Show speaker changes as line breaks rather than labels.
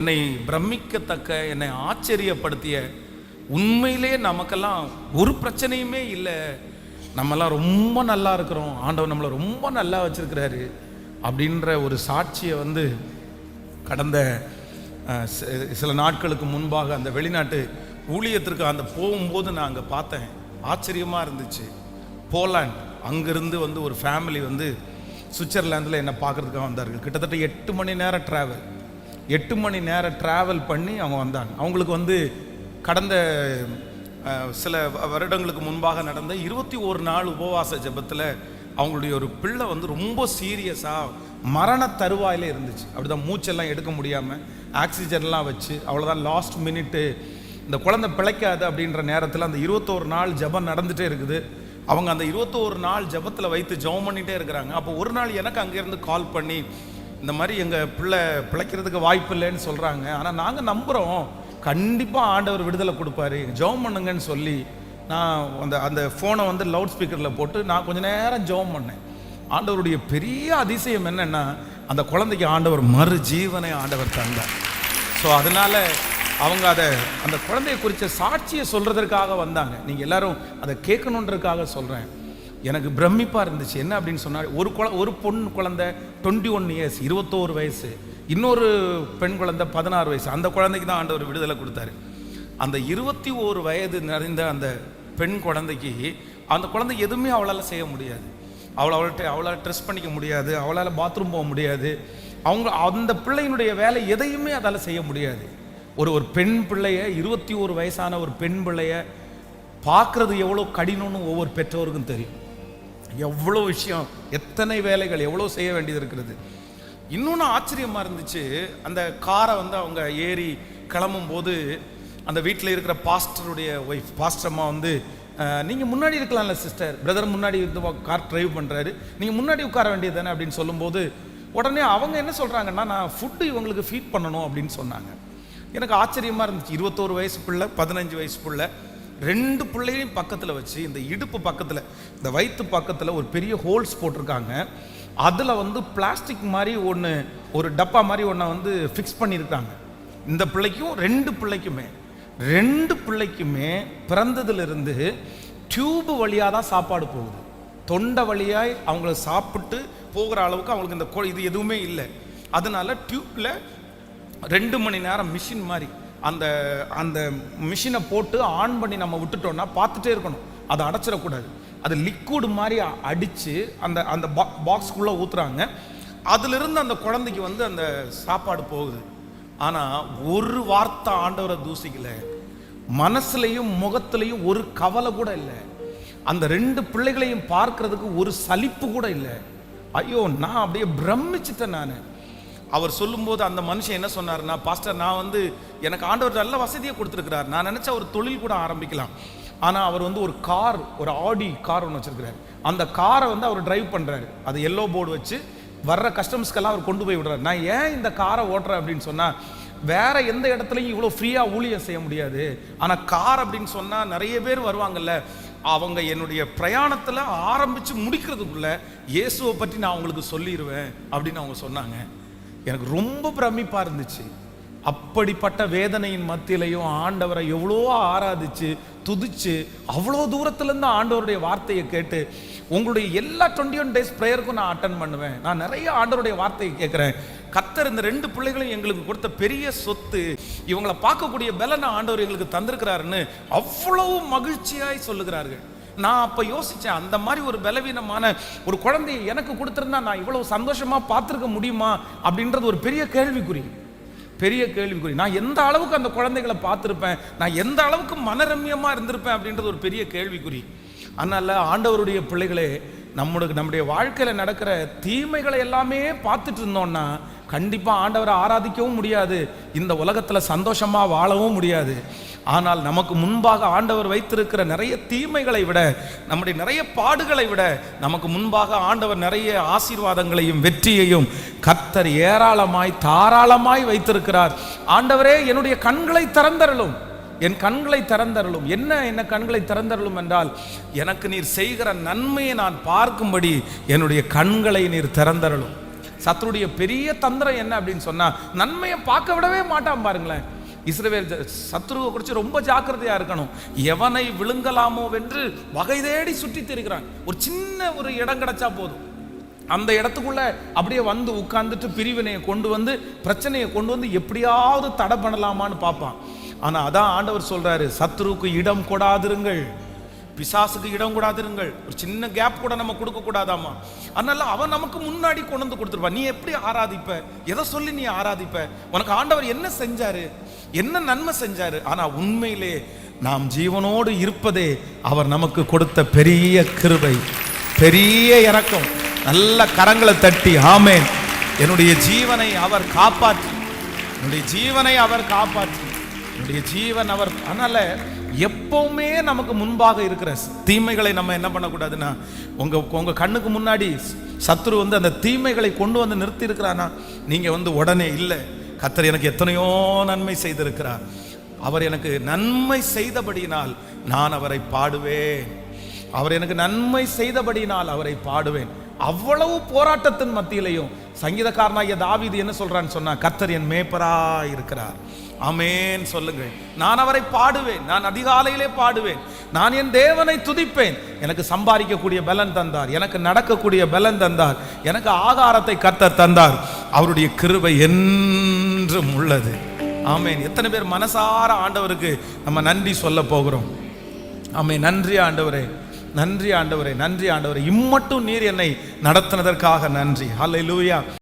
என்னை பிரமிக்கத்தக்க என்னை ஆச்சரியப்படுத்திய உண்மையிலே நமக்கெல்லாம் ஒரு பிரச்சனையுமே இல்லை. நம்மெல்லாம் ரொம்ப நல்லா இருக்கிறோம். ஆண்டவர் நம்மளை ரொம்ப நல்லா வச்சுருக்கிறாரு அப்படின்ற ஒரு சாட்சியை வந்து கடந்த சில நாட்களுக்கு முன்பாக அந்த வெளிநாட்டு ஊழியத்திற்கு அந்த போகும்போது நான் அங்கே பார்த்தேன். ஆச்சரியமாக இருந்துச்சு. போலாண்ட் அங்கேருந்து வந்து ஒரு ஃபேமிலி வந்து சுவிட்சர்லாந்தில் என்னை பார்க்கறதுக்காக வந்தார்கள். கிட்டத்தட்ட எட்டு மணி நேரம் ட்ராவல் எட்டு மணி நேரம் ட்ராவல் பண்ணி அவங்க வந்தாங்க அவங்களுக்கு வந்து கடந்த சில வ- வருடங்களுக்கு முன்பாக நடந்த இருபத்தி ஒரு நாள் உபவாச ஜெபத்தில் அவங்களுடைய ஒரு பிள்ளை வந்து ரொம்ப சீரியஸாக மரண தருவாயில் இருந்துச்சு. அப்படிதான் மூச்செல்லாம் எடுக்க முடியாமல் ஆக்சிஜன்லாம் வச்சு அவ்வளோதான் லாஸ்ட் மினிட்டு இந்த குழந்தை பிழைக்காது அப்படின்ற நேரத்தில் அந்த இருபத்தோரு நாள் ஜெபம் நடந்துகிட்டே இருக்குது. அவங்க அந்த இருபத்தோரு நாள் ஜெபத்தில் வைத்து ஜெபம் பண்ணிகிட்டே இருக்கிறாங்க. அப்போ ஒரு நாள் எனக்கு அங்கேருந்து கால் பண்ணி இந்த மாதிரி எங்கள் பிள்ளை பிழைக்கிறதுக்கு வாய்ப்பு இல்லைன்னு சொல்கிறாங்க ஆனால் நாங்கள் நம்புகிறோம் கண்டிப்பாக ஆண்டவர் விடுதலை கொடுப்பாரு. ஜெபம் பண்ணுங்கன்னு சொல்லி நான் அந்த அந்த ஃபோனை வந்து லவுட் ஸ்பீக்கரில் போட்டு நான் கொஞ்சம் நேரம் ஜெபம் பண்ணேன். ஆண்டவருடைய பெரிய அதிசயம் என்னென்னா அந்த குழந்தைக்கு ஆண்டவர் மறு ஜீவனை ஆண்டவர் தந்தார். ஸோ அதனால அவங்க அதை அந்த குழந்தைய குறித்த சாட்சியை சொல்கிறதற்காக வந்தாங்க. நீங்கள் எல்லோரும் அதை கேட்கணுன்றதுக்காக சொல்கிறேன் எனக்கு பிரமிப்பாக இருந்துச்சு. என்ன அப்படின்னு சொன்னால் ஒரு குழ ஒரு பொண் குழந்தை டுவெண்ட்டி ஒன் இயர்ஸ் இருபத்தோரு வயசு. இன்னொரு பெண் குழந்தை பதினாறு வயசு. அந்த குழந்தைக்கு தான் ஆண்டவர் விடுதலை கொடுத்தாரு. அந்த இருபத்தி ஓரு வயது நிறைந்த அந்த பெண் குழந்தைக்கு அந்த குழந்தை எதுவுமே அவளால் செய்ய முடியாது. அவளை அவள்கிட்ட அவளால் ட்ரெஸ் பண்ணிக்க முடியாது. அவளால் பாத்ரூம் போக முடியாது. அவங்க அந்த பிள்ளையினுடைய வேலை எதையுமே அதால் செய்ய முடியாது. ஒரு ஒரு பெண் பிள்ளைய இருபத்தி ஒரு வயசான ஒரு பெண் பிள்ளைய பார்க்குறது எவ்வளோ கடினம்னு ஒவ்வொரு பெற்றோருக்கும் தெரியும். எவ்வளோ விஷயம் எத்தனை வேலைகள் எவ்வளோ செய்ய வேண்டியது இருக்கிறது. இன்னொன்று ஆச்சரியமாக இருந்துச்சு. அந்த காரை வந்து அவங்க ஏறி கிளம்பும் போது அந்த வீட்டில் இருக்கிற பாஸ்டருடைய ஒய்ஃப் பாஸ்டர் அம்மா வந்து நீங்கள் முன்னாடி இருக்கலாம்ல சிஸ்டர் பிரதர் முன்னாடி இந்த கார் டிரைவ் பண்ணுறாரு நீங்கள் முன்னாடி உட்கார வேண்டியது தானே அப்படின்னு சொல்லும்போது உடனே அவங்க என்ன சொல்கிறாங்கன்னா நான் ஃபுட்டு இவங்களுக்கு ஃபீட் பண்ணணும் அப்படின்னு சொன்னாங்க. எனக்கு ஆச்சரியமாக இருந்துச்சு. இருபத்தோரு வயசு பிள்ளை பதினஞ்சு வயசு பிள்ளை ரெண்டு பிள்ளையும் பக்கத்தில் வச்சு இந்த இடுப்பு பக்கத்தில் இந்த வயிற்று பக்கத்தில் ஒரு பெரிய ஹோல்ஸ் போட்டிருக்காங்க. அதில் வந்து பிளாஸ்டிக் மாதிரி ஒன்று ஒரு டப்பா மாதிரி ஒன்றை வந்து ஃபிக்ஸ் பண்ணியிருக்காங்க. இந்த பிள்ளைக்கும் ரெண்டு பிள்ளைக்குமே ரெண்டு பிள்ளைக்குமே பிறந்ததுலேருந்து டியூப் வழியாக தான் சாப்பாடு போகுது. தொண்டை வழியாய் அவங்கள சாப்பிட்டு போகிற அளவுக்கு அவங்களுக்கு இந்த இது எதுவுமே இல்லை. அதனால டியூப்பில் ரெண்டு மணி நேரம் மிஷின் மாதிரி அந்த அந்த மிஷினை போட்டு ஆன் பண்ணி நம்ம விட்டுட்டோம்னா பார்த்துட்டே இருக்கணும். அதை அடைச்சிடக்கூடாது. அது லிக்விட் மாதிரி அடித்து அந்த அந்த அந்த பாக்ஸ்க்குள்ளே ஊற்றுறாங்க அதிலிருந்து அந்த குழந்தைக்கு வந்து அந்த சாப்பாடு போகுது. ஆனால் ஒரு வார்த்தை ஆண்டவரை தூசிக்கல. மனசுலையும் முகத்துலையும் ஒரு கவலை கூட இல்லை. அந்த ரெண்டு பிள்ளைகளையும் பார்க்கறதுக்கு ஒரு சலிப்பு கூட இல்லை. ஐயோ நான் அப்படியே பிரமிச்சிட்டேன் நான். அவர் சொல்லும்போது அந்த மனுஷன் என்ன சொன்னாருன்னா பாஸ்டர் நான் வந்து எனக்கு ஆண்டவர் நல்ல வசதியை கொடுத்துருக்கிறார். நான் நினச்சா ஒரு தொழில் கூட ஆரம்பிக்கலாம். ஆனால் அவர் வந்து ஒரு கார் ஒரு ஆடி கார் ஒன்று வச்சுருக்கிறார். அந்த காரை வந்து அவர் டிரைவ் பண்ணுறாரு அது எல்லோ போர்டு வச்சு வர்ற கஸ்டமர்ஸ்க்கெல்லாம் அவர் கொண்டு போய் விடுறாரு. நான் ஏன் இந்த காரை ஓட்டுறேன் அப்படின்னு சொன்னால் வேற எந்த இடத்துலையும் இவ்வளோ ஃப்ரீயாக ஊழியம் செய்ய முடியாது. ஆனால் கார் அப்படின்னு சொன்னால் நிறைய பேர் வருவாங்கல்ல அவங்க என்னுடைய பிரயாணத்தில் ஆரம்பித்து முடிக்கிறதுக்குள்ளே இயேசுவை பற்றி நான் அவங்களுக்கு சொல்லிடுவேன் அப்படின்னு அவங்க சொன்னாங்க. எனக்கு ரொம்ப பிரமிப்பாக இருந்துச்சு. அப்படிப்பட்ட வேதனையின் மத்தியிலையும் ஆண்டவரை எவ்வளோ ஆராதிச்சு துதிச்சு அவ்வளோ தூரத்துலேருந்து ஆண்டவருடைய வார்த்தையை கேட்டு உங்களுடைய எல்லா டுவெண்ட்டி ஒன் டேஸ் ப்ரேயருக்கும் நான் அட்டன் பண்ணுவேன். நான் நிறைய ஆண்டவருடைய வார்த்தையை கேட்குறேன். கத்தர் இந்த ரெண்டு பிள்ளைகளும் எங்களுக்கு கொடுத்த பெரிய சொத்து இவங்களை பார்க்கக்கூடிய பலனை ஆண்டவர் எங்களுக்கு தந்திருக்கிறாருன்னு அவ்வளவு மகிழ்ச்சியாய் சொல்லுகிறார்கள். நான் அப்போ யோசித்தேன் அந்த மாதிரி ஒரு பலவீனமான ஒரு குழந்தையை எனக்கு கொடுத்துருந்தா நான் இவ்வளோ சந்தோஷமா பார்த்துருக்க முடியுமா? அப்படின்றது ஒரு பெரிய கேள்விக்குறி. பெரிய கேள்விக்குறி. நான் எந்த அளவுக்கு அந்த குழந்தைகளை பார்த்துருப்பேன்? நான் எந்த அளவுக்கு மனரம்யமாக இருந்திருப்பேன்? அப்படின்றது ஒரு பெரிய கேள்விக்குறி. அதனால் ஆண்டவருடைய பிள்ளைகளே நம்மளுக்கு நம்முடைய வாழ்க்கையில் நடக்கிற தீமைகளை எல்லாமே பார்த்துட்டு இருந்தோம்னா கண்டிப்பாக ஆண்டவரை ஆராதிக்கவும் முடியாது. இந்த உலகத்தில் சந்தோஷமாக வாழவும் முடியாது. ஆனால் நமக்கு முன்பாக ஆண்டவர் வைத்திருக்கிற நிறைய தீமைகளை விட நம்முடைய நிறைய பாடுகளை விட நமக்கு முன்பாக ஆண்டவர் நிறைய ஆசீர்வாதங்களையும் வெற்றியையும் கத்தர் ஏராளமாய் தாராளமாய் வைத்திருக்கிறார். ஆண்டவரே என்னுடைய கண்களை திறந்தருளும். என் கண்களை திறந்தருளும். என்ன என்ன கண்களை திறந்தருளும் என்றால் எனக்கு நீர் செய்கிற நன்மையை நான் பார்க்கும்படி என்னுடைய கண்களை நீர் திறந்தருளும். சத்துருடைய பெரிய தந்திரம் என்ன அப்படின்னு சொன்னால் நன்மையை பார்க்க விடவே மாட்டான் பாருங்களேன். இஸ்ரவேல் சத்ருவை குறித்து ரொம்ப ஜாக்கிரதையா இருக்கணும். எவனை விழுங்கலாமோ வென்று வகை தேடி சுற்றி தெரிகிறாங்க ஒரு சின்ன ஒரு இடம் கிடைச்சா போதும். அந்த இடத்துக்குள்ள அப்படியே வந்து உட்கார்ந்துட்டு பிரிவினையை கொண்டு வந்து பிரச்சனையை கொண்டு வந்து எப்படியாவது தடை பண்ணலாமான்னு பார்ப்பான். ஆனால் அதான் ஆண்டவர் சொல்றாரு சத்ருவுக்கு இடம் கொடாதிருங்கள். பிசாசுக்கு இடம் கூடாதிருங்கள். ஒரு சின்ன கேப் கூட நம்ம கொடுக்க கூடாதாமா? அதனால அவன் நமக்கு முன்னாடி கொண்டு வந்து கொடுத்துருப்பான். நீ எப்படி ஆராதிப்ப? எதை சொல்லி நீ ஆராதிப்ப? உனக்கு ஆண்டவர் என்ன செஞ்சாரு? என்ன நன்மை செஞ்சாரு? ஆனா உண்மையிலே நாம் ஜீவனோடு இருப்பதே அவர் நமக்கு கொடுத்த பெரிய கிருபை பெரிய இறக்கம் நல்ல கரங்களை தட்டி ஆமேன். என்னுடைய ஜீவனை அவர் காப்பாற்றி. என்னுடைய ஜீவனை அவர் காப்பாற்றி. என்னுடைய ஜீவன் அவர் அதனால எப்பவுமே நமக்கு முன்பாக இருக்கிற தீமைகளை நம்ம என்ன பண்ணக்கூடாதுன்னா உங்க உங்க கண்ணுக்கு முன்னாடி சத்ரு வந்து அந்த தீமைகளை கொண்டு வந்து நிறுத்தி இருக்கிறானா நீங்க வந்து உடனே இல்லை கத்தர் எனக்கு எத்தனையோ நன்மை செய்திருக்கிறார். அவர் எனக்கு நன்மை செய்தபடியினால் நான் அவரை பாடுவேன். அவர் எனக்கு நன்மை செய்தபடியினால் அவரை பாடுவேன். அவ்வளவு போராட்டத்தின் மத்தியிலையும் சங்கீதக்காரனாகிய தாவிது என்ன சொல்றான்னு சொன்னா கத்தர் என் மேப்பரா இருக்கிறார் அமேன் சொல்லுங்கள். நான் அவரை பாடுவேன். நான் அதிகாலையிலே பாடுவேன். நான் என் தேவனை துதிப்பேன். எனக்கு சம்பாதிக்கக்கூடிய பலன் தந்தார். எனக்கு நடக்கக்கூடிய பலன் தந்தார். எனக்கு ஆகாரத்தை கர்த்தர் தந்தார். அவருடைய கிருபை என்றும் உள்ளது. ஆமேன். எத்தனை பேர் மனசார ஆண்டவருக்கு நம்ம நன்றி சொல்ல போகிறோம். ஆமே நன்றி ஆண்டவரே. நன்றி ஆண்டவரே. நன்றி ஆண்டவரே. இம்மட்டும் நீர் என்னை நடத்தினதற்காக நன்றி. ஹalleluya